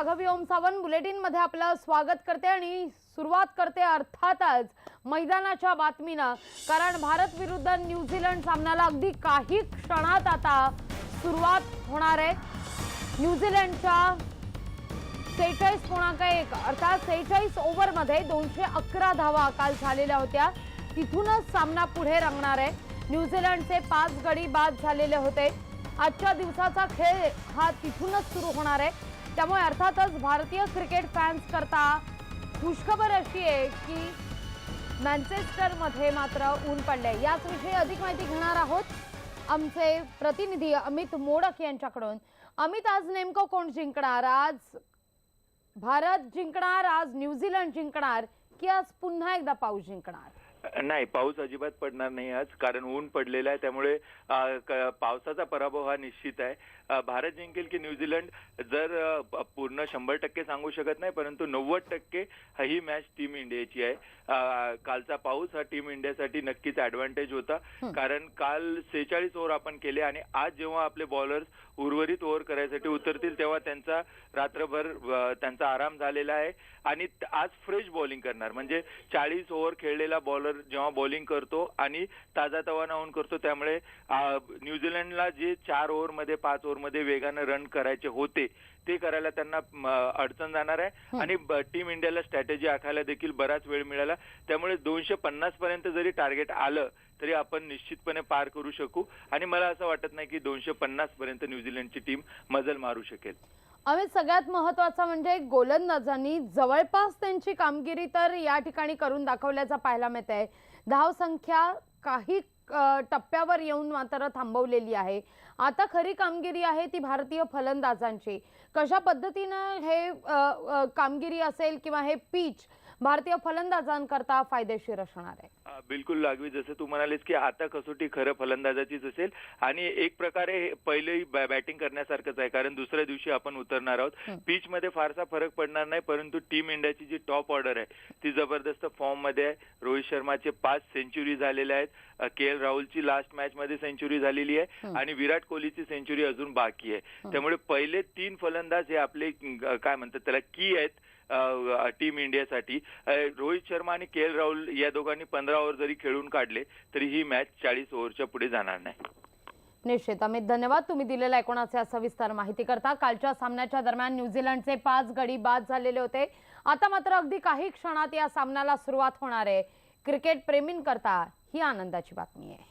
राघवी ओम सावंत आपलं स्वागत करते आणि सुरुवात करते अर्थातच मैदानाच्या बातमीनं. कारण भारत विरुद्ध न्यूझीलंड सामन्याला अगदी काही क्षणात आता सुरुवात होणार आहे. न्यूझीलंडच्या सेहेचाळीस पूर्णांक एक अर्थात सेहेचाळीस ओव्हरमध्ये दोनशे अकरा धावा काल झालेल्या होत्या. तिथूनच सामना पुढे रंगणार आहे. न्यूझीलंडचे पाच गडी बाद झालेले होते. आजच्या दिवसाचा खेळ हा तिथूनच सुरू होणार आहे. त्यामुळे अर्थातच भारतीय क्रिकेट फॅन्स करता खुशखबर अशी आहे की मॅन्चेस्टरमध्ये मात्र ऊन पडले याच विषयी अधिक माहिती घेणार आहोत आमचे प्रतिनिधी अमित मोडक यांच्याकडून. अमित आज नेमकं कोण जिंकणार? आज भारत जिंकणार आज न्यूझीलंड जिंकणार की आज पुन्हा एकदा पाऊस जिंकणार? नाही पाऊस अजिबात पडणार नाही आज कारण ऊन पडलेलं आहे त्यामुळे पावसाचा पराभव हा निश्चित आहे. भारत जिंकेल की न्यूझीलंड जर पूर्ण शंभर टक्के सांगू शकत नाही परंतु नव्वद टक्के हा मॅच टीम इंडियाची आहे. कालचा पाऊस हा टीम इंडियासाठी नक्कीच ऍडव्हान्टेज होता. कारण काल सेहेचाळीस ओव्हर आपण केले आणि आज जेव्हा आपले बॉलर्स उर्वरित ओव्हर करायसाठी उतरतील तेव्हा त्यांचा रात्रभर त्यांचा आराम झालेला आहे. आणि आज फ्रेश बॉलिंग करणार. म्हणजे चाळीस ओव्हर खेळलेला बॉलर जेव्हा बॉलिंग करतो आणि ताजा तवाना होऊन करतो त्यामुळे न्यूझीलंडला जे चार ओव्हरमध्ये पाच ओव्हरमध्ये वेगानं रन करायचे होते ते करायला त्यांना अडचण जाणार आहे. आणि टीम इंडियाला स्ट्रॅटेजी आखायला देखील बराच वेळ मिळाला. त्यामुळे दोनशे पन्नास पर्यंत जरी टार्गेट आलं तरी आपण निश्चितपणे पार करू शकू. आणि मला असं वाटत नाही की दोनशे पन्नास पर्यंत न्यूझीलंडची टीम मजल मारू शकेल. अमित सगळ्यात महत्वाचं म्हणजे गोलंदाजांनी जवळपास त्यांची कामगिरी तर या ठिकाणी करून दाखवल्याचा पाहायला मिळत आहे धावसंख्या काही टप्प्यावर येऊन मात्र थांबवलेली आहे. आता खरी कामगिरी आहे ती भारतीय फलंदाजांची. कशा पद्धतीनं हे कामगिरी असेल किंवा हे पीच भारतीय फलंदाजांकरता फायदेशीर असणार आहे. बिलकुल लागवी. जसं तू म्हणालीस की आता कसोटी खरं फलंदाजाचीच असेल आणि एक प्रकारे हे पहिलेही बॅटिंग करण्यासारखंच आहे. कारण दुसऱ्या दिवशी आपण उतरणार आहोत. पिच मध्ये फारसा फरक पडणार नाही परंतु टीम इंडियाची जी टॉप ऑर्डर आहे ती जबरदस्त फॉर्ममध्ये आहे. रोहित शर्माचे पाच सेंचुरी झालेल्या आहेत. के एल राहुलची लास्ट मॅच मध्ये सेंचुरी झालेली आहे. आणि विराट कोहलीची सेंचुरी अजून बाकी आहे. त्यामुळे पहिले तीन फलंदाज हे आपले काय म्हणतात त्याला की आहेत. टीम इंडियासाठी. रोहित शर्मा आणि के एल राहुल या दोघांनी पंधरा ओव्हर जरी खेळून काढले तरी ही मॅच चाळीस ओव्हरच्या पुढे जाणार नाही. निश्चित. अमित धन्यवाद. तुम्ही दिलेल्या एकूणाचे सविस्तर माहिती करता. कालच्या सामन्याच्या दरम्यान न्यूझीलंडचे पाच गडी बाद झालेले होते. आता मात्र अगदी काही क्षणात या सामन्याला सुरुवात होणार आहे. क्रिकेट प्रेमींकरता ही आनंदाची बातमी आहे.